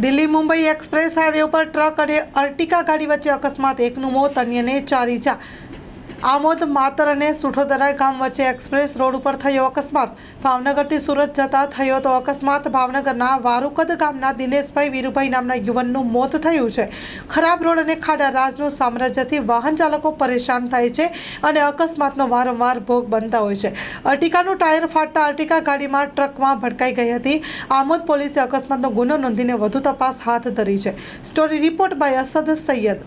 Delhi Mumbai express highway ઉપર truck અને Ertiga ગાડી વચ્ચે અકસ્માત. એકનું મોત, અન્યને ચાર ઈજા. આમોદ, માતર અને સુઠોદરા ગામ વચ્ચે એક્સપ્રેસ રોડ ઉપર થયો અકસ્માત. ભાવનગરથી સુરત જતા થયો તો અકસ્માત. ભાવનગરના વારુકદ ગામના દિનેશભાઈ વીરુભાઈ નામના યુવાનનું મોત થયું છે. ખરાબ રોડ અને ખાડા રાજનું સામ્રાજ્યથી વાહન ચાલકો પરેશાન થાય છે અને અકસ્માતનો વારંવાર ભોગ બનતા હોય છે. અર્ટિકાનું ટાયર ફાટતા અર્ટિકા ગાડીમાં ટ્રકમાં ભટકાઈ ગઈ હતી. આમોદ પોલીસે અકસ્માતનો ગુનો નોંધીને વધુ તપાસ હાથ ધરી છે. Story report by Asad Sayed.